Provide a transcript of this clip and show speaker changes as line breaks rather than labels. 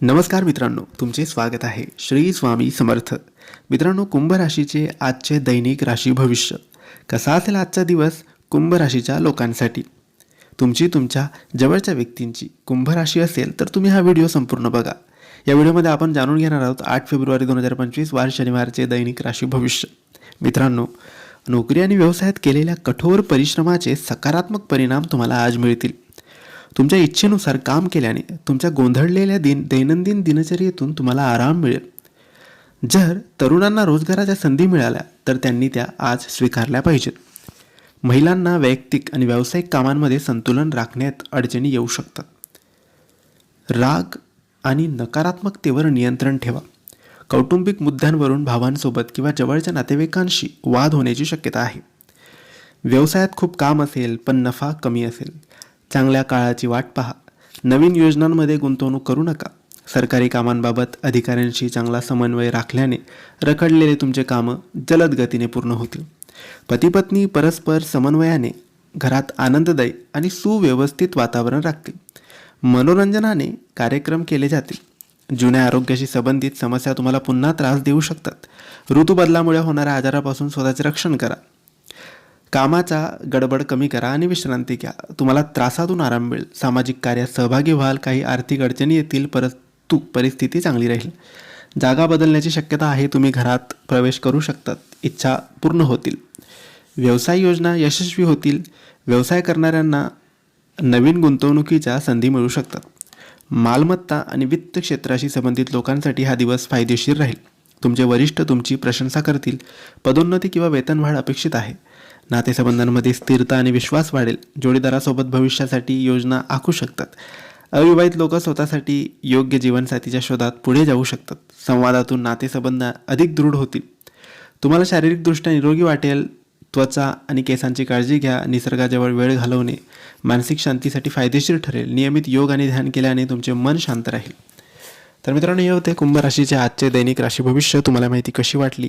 नमस्कार मित्रांनो तुमचे स्वागत आहे श्री स्वामी समर्थ. मित्रांनो कुंभ राशीचे आजचे दैनिक राशी भविष्य. कसा असेल आजचा दिवस? कुंभ राशीच्या लोकांसाठी. तुमची तुमच्या जवळच्या व्यक्तींची कुंभ राशी असेल तर तुम्ही हा व्हिडिओ संपूर्ण बघा. या व्हिडिओमध्ये आपण जाणून घेणार आहोत आठ फेब्रुवारी दोन हजार पंचवीस वार शनिवारचे दैनिक राशी भविष्य. मित्रांनो नोकरी आणि व्यवसायात केलेल्या कठोर परिश्रमाचे सकारात्मक परिणाम तुम्हाला आज मिळतील. तुमच्या इच्छेनुसार काम केल्याने तुमच्या गोंधळलेल्या दिन दैनंदिन दिनचर्येतून तुम्हाला आराम मिळेल. जर तरुणांना रोजगाराच्या संधी मिळाल्या तर त्यांनी त्या आज स्वीकारल्या पाहिजेत. महिलांना वैयक्तिक आणि व्यावसायिक कामांमध्ये संतुलन राखण्यात अडचणी येऊ शकतात. राग आणि नकारात्मकतेवर नियंत्रण ठेवा. कौटुंबिक मुद्द्यांवरून भावांसोबत किंवा जवळच्या नातेवाईकांशी वाद होण्याची शक्यता आहे. व्यवसायात खूप काम असेल पण नफा कमी असेल. चांगल्या काळाची वाट पहा. नवीन योजनांमध्ये गुंतवणूक करू नका. सरकारी कामांबाबत अधिकाऱ्यांशी चांगला समन्वय राखल्याने रखडलेले तुमचे कामं जलद गतीने पूर्ण होतील. पतीपत्नी परस्पर समन्वयाने घरात आनंददायी आणि सुव्यवस्थित वातावरण राखतील. मनोरंजनाने कार्यक्रम केले जातील. जुन्या आरोग्याशी संबंधित समस्या तुम्हाला पुन्हा त्रास देऊ शकतात. ऋतूबदलामुळे होणाऱ्या आजारापासून स्वतःचे रक्षण करा. कामाचा गडबड कमी करा आणि विश्रांती घ्या. तुम्हाला त्रासातून आराम मिळेल. सामाजिक कार्यात सहभागी व्हाल. काही आर्थिक अडचणी येतील परंतु परिस्थिती चांगली राहील. जागा बदलण्याची शक्यता आहे. तुम्ही घरात प्रवेश करू शकतात. इच्छा पूर्ण होतील. व्यवसाय योजना यशस्वी होतील. व्यवसाय करणाऱ्यांना नवीन गुंतवणुकीच्या संधी मिळू शकतात. मालमत्ता आणि वित्त क्षेत्राशी संबंधित लोकांसाठी हा दिवस फायदेशीर राहील. तुमचे वरिष्ठ तुमची प्रशंसा करतील. पदोन्नती किंवा वेतनवाढ अपेक्षित आहे. नातेसंबंधांमध्ये स्थिरता आणि विश्वास वाढेल. जोडीदारासोबत भविष्यासाठी योजना आखू शकतात. अविवाहित लोक स्वतःसाठी योग्य जीवनसाथीच्या शोधात पुढे जाऊ शकतात. संवादातून नातेसंबंध अधिक दृढ होतील. तुम्हाला शारीरिकदृष्ट्या निरोगी वाटेल. त्वचा आणि केसांची काळजी घ्या. निसर्गाजवळ वेळ घालवणे मानसिक शांतीसाठी फायदेशीर ठरेल. नियमित योग आणि ध्यान केल्याने तुमचे मन शांत राहील. तर मित्रांनो हे होते कुंभ राशीचे आजचे दैनिक राशी भविष्य. तुम्हाला माहिती कशी वाटली?